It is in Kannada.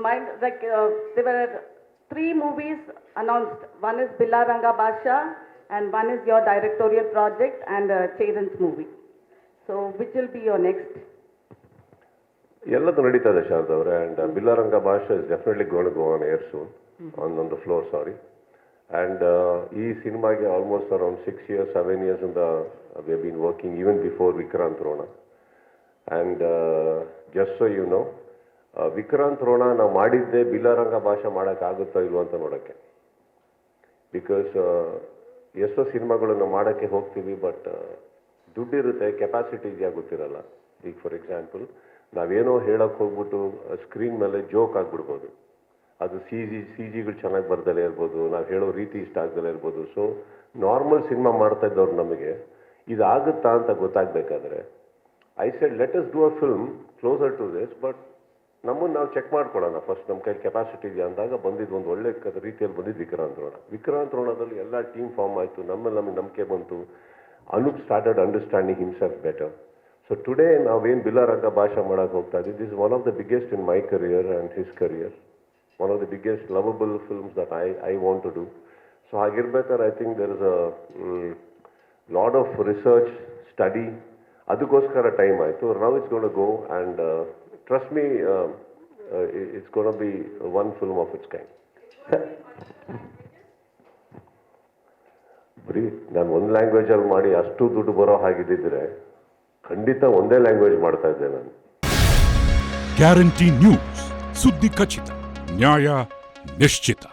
mind, like, uh, there were three movies announced. One is Bilaranga Basha, and one is your directorial project, and uh, Chetan's movie. So, which will be your next? ಎಲ್ಲದು ನಡೀತಾ ಇದೆ ಶಾರದಾ ಅವರೇ and Billa Ranga Bhasha is definitely gone on on air soon on on the floor sorry and ಈ ಸಿನಿಮಾಗೆ almost years six years seven we have been working even before Vikrant Rona. And and just so you know Vikrant Rona ನಾವು ಮಾಡಿದ್ದೆ ಬಿಲ್ಲರಂಗ ಭಾಷೆ ಮಾಡೋಕ್ಕಾಗುತ್ತೋ ಇಲ್ವೋ ಅಂತ ನೋಡೋಕ್ಕೆ. ಬಿಕಾಸ್ ಎಷ್ಟೋ ಸಿನಿಮಾಗಳನ್ನು ಮಾಡೋಕ್ಕೆ ಹೋಗ್ತೀವಿ ಬಟ್ ದುಡ್ಡಿರುತ್ತೆ ಕೆಪಾಸಿಟಿ ಇದೆಯಾ ಗೊತ್ತಿರಲ್ಲ. ಈಗ ಫಾರ್ ಎಕ್ಸಾಂಪಲ್ ನಾವೇನೋ ಹೇಳೋಕೆ ಹೋಗ್ಬಿಟ್ಟು ಸ್ಕ್ರೀನ್ ಮೇಲೆ ಜೋಕ್ ಆಗಿಬಿಡ್ಬೋದು. ಅದು ಸಿ ಜಿ ಸಿ ಜಿಗಳು ಚೆನ್ನಾಗಿ ಬರ್ದಲೇ ಇರ್ಬೋದು, ನಾವು ಹೇಳೋ ರೀತಿ ಇಷ್ಟ ಆಗ್ದಲೇ ಇರ್ಬೋದು. ಸೊ ನಾರ್ಮಲ್ ಸಿನಿಮಾ ಮಾಡ್ತಾ ಇದ್ದವ್ರು ನಮಗೆ, ಇದಾಗುತ್ತಾ ಅಂತ ಗೊತ್ತಾಗಬೇಕಾದ್ರೆ I said let us do a film closer to this but ನಮ್ಮನ್ನು ನಾವು ಚೆಕ್ ಮಾಡ್ಕೊಳ್ಳೋಣ. ಫಸ್ಟ್ ನಮ್ಮ ಕೈ ಕೆಪಾಸಿಟಿ ಇದೆ ಅಂದಾಗ ಬಂದಿದ್ದು ಒಂದು ಒಳ್ಳೆ ರೀತಿಯಲ್ಲಿ ಬಂದಿದ್ದು ವಿಕ್ರಾಂತ್ ರೋಣ. ವಿಕ್ರಾಂತ್ ರೋಣದಲ್ಲಿ ಎಲ್ಲ ಟೀಮ್ ಫಾರ್ಮ್ ಆಯಿತು. ನಮ್ಮಲ್ಲಿ ನಮಗೆ ನಂಬಿಕೆ ಬಂತು. Anoop started understanding himself better so today ನಾವೇನು ಬಿಲ್ಲಾರಂಗ ಭಾಷೆ ಮಾಡೋಕೆ ಹೋಗ್ತಾ ಇದ್ದೀವಿ. This one of the biggest in my career and his career one of the biggest lovable films that I I want to do so ಹಾಗಿರ್ಬೇಕಾದ್ರೆ I think there is a lot of research study ಅದಕ್ಕೋಸ್ಕರ ಟೈಮ್ ಆಯಿತು. Now it's gonna go and trust me going to be one film of its kind. ಬರೀ ನಾನು ಒಂದು ಲ್ಯಾಂಗ್ವೇಜಲ್ಲಿ ಮಾಡಿ ಅಷ್ಟು ದುಡ್ಡು ಬರೋ ಹಾಗಿದ್ದಿದ್ರೆ ಖಂಡಿತ ಒಂದೇ ಲ್ಯಾಂಗ್ವೇಜ್ ಮಾಡ್ತಾ ಇದ್ದೆ ನಾನು. ಗ್ಯಾರಂಟಿ ನ್ಯೂಸ್ ಸುದ್ದಿ ಖಚಿತ ನ್ಯಾಯ ನಿಶ್ಚಿತ